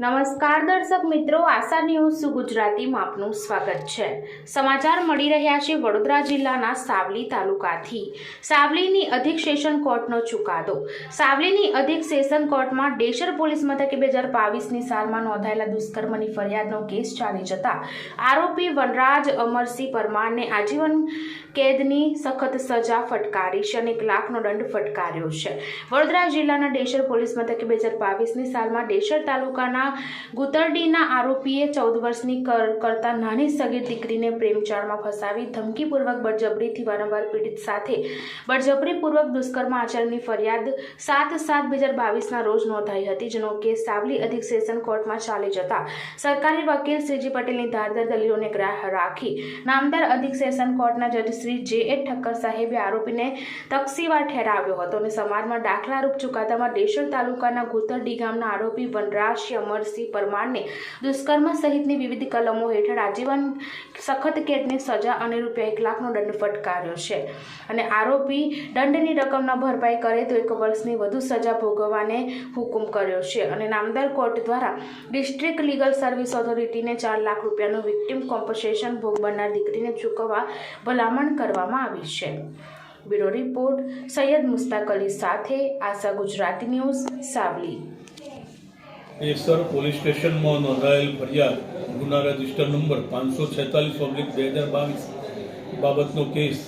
નમસ્કાર દર્શક મિત્રો, આશા ન્યૂઝ ગુજરાતીમાં આપનું સ્વાગત છે. સમાચાર મળી રહ્યા છે વડોદરા જિલ્લાના સાવલી તાલુકાથી. સાવલીની અધિક સેશન કોર્ટનો ચુકાદો. સાવલીની અધિક સેશન કોર્ટમાં ડેશર પોલીસ મથકે બે હજાર બાવીસની સાલમાં નોંધાયેલા દુષ્કર્મની ફરિયાદનો કેસ ચાલી જતા. આરોપી વનરાજ અમરસિંહ પરમારને આજીવન કેદની સખત સજા ફટકારી છે અને એક લાખનો દંડ ફટકાર્યો છે. વડોદરા જિલ્લાના ડેશર પોલીસ મથકે બે હજાર બાવીસની સાલમાં ડેશર તાલુકાના ગુતરડીના આરોપીએ ચૌદ વર્ષની કરતા નાની સગીર દીકરીને પ્રેમચાળમાં ફસાવી ધમકીપૂર્વક બળજબરીથી વારંવાર પીડિત સાથે. બળજબરીપૂર્વક દુષ્કર્મ આચરણની ફરિયાદ સાત સાત બે હજાર બાવીસના રોજ નોંધાઈ હતી, જેનો કેસ સાવલી અધિક સેશન કોર્ટમાં ચાલી જતા. સરકારી વકીલ શ્રીજી પટેલની ધારદાર દલીલોને રાખી. નામદાર અધિક સેશન કોર્ટના જજ શ્રી જે એ ઠક્કર સાહેબે આરોપીને તકસીવાર ઠેરાવ્યો હતો અને સમાજમાં દાખલારૂપ ચુકાદામાં ડેશર તાલુકાના ગુતરડી ગામના આરોપી વનરાજ અમરસિંહ પરમારને દુષ્કર્મ સહિતની વિવિધ કલમો હેઠળ આજીવન સખત કેદની સજા અને રૂપિયા એક લાખનો દંડ ફટકાર્યો છે. અને આરોપી દંડની રકમના ભરપાઈ કરે તો એક વર્ષની વધુ સજા ભોગવવાને હુકુમ કર્યો છે અને નામદાર કોર્ટ દ્વારા ડિસ્ટ્રિક્ટ લીગલ સર્વિસ ઓથોરિટીને ચાર લાખ રૂપિયાનું વિક્ટિમ કોમ્પન્સેશન ભોગ બનનાર દીકરીને ચૂકવવા ભલામણ કરવામાં આવી છે. બ્યુરો રિપોર્ટ સૈયદ મુસ્તાક અલી સાથે આશા ગુજરાતી ન્યૂઝ સાવલી. એસર પોલીસ સ્ટેશનમાં નોંધાયેલ ફરિયાદ ગુના રજિસ્ટર નંબર પાંચસો છેતાલીસ ઓબ્લિક બે હજાર બાવીસ બાબતનો કેસ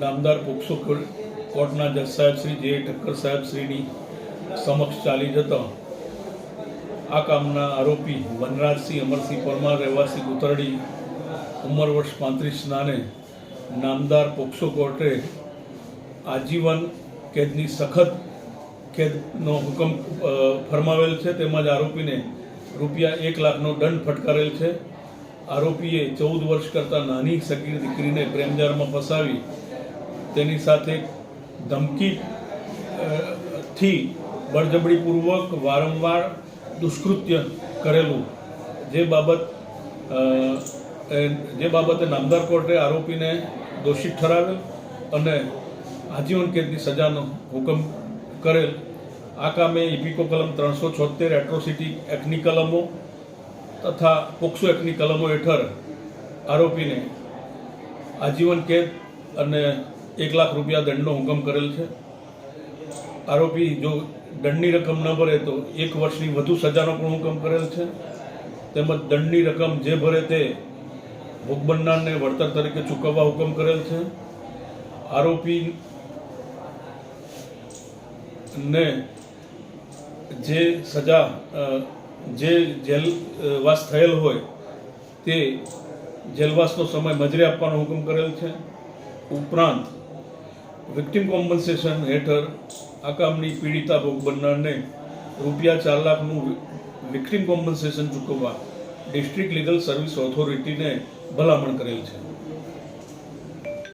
નામદાર પોક્સો કોર્ટ- કોર્ટના જજ સાહેબ શ્રી જે ઠક્કર સાહેબ શ્રીની સમક્ષ ચાલી જતા આ કામના આરોપી વનરાજસિંહ અમરસિંહ પરમાર રહેવાસી ગુતરડી ઉંમર વર્ષ પાંત્રીસ નાને નામદાર પોક્સો કોર્ટે આજીવન કેદની સખત કેદનો હુકમ ફરમાવેલ છે તેમજ આરોપીને રૂપિયા એક લાખનો દંડ ફટકારેલ છે. આરોપીએ ચૌદ વર્ષ કરતાં નાની સગીર દીકરીને પ્રેમજાળમાં ફસાવી, તેની સાથે ધમકી થી બળજબરીપૂર્વક વારંવાર દુષ્કૃત્ય કરેલું. જે બાબત જે બાબતે નામદાર કોર્ટે આરોપીને દોષિત ઠરાવેલ અને આજીવન કેદની સજાનો હુકમ કરેલ. આ કામે ઇપિકો કલમ ત્રણસો છોતેર એટ્રોસિટી એક્ટની કલમો તથા પોક્સો એક્ટની કલમો હેઠળ આરોપીને આજીવન કેદ અને એક લાખ રૂપિયા દંડનો હુકમ કરેલ છે. આરોપી જો દંડની રકમ ન ભરે તો એક વર્ષની વધુ સજાનો પણ હુકમ કરેલ છે. તેમજ દંડની રકમ જે ભરે તે ભોગ બનનારને વળતર તરીકે ચૂકવવા હુકમ કરેલ છે. આરોપી ને જે સજા જે જેલવાસ થયેલ હોય તે જેલવાસનો સમય મજરે આપવાનો હુકમ કરેલ છે. ઉપરાંત વિક્ટિમ કોમ્પન્સેશન હેઠળ આ કામની પીડિતા ભોગ બનનારને રૂપિયા ચાર લાખનું વિક્ટિમ કોમ્પન્સેશન ચૂકવવા ડિસ્ટ્રિક્ટ લીગલ સર્વિસ ઓથોરિટીને ભલામણ કરેલ છે.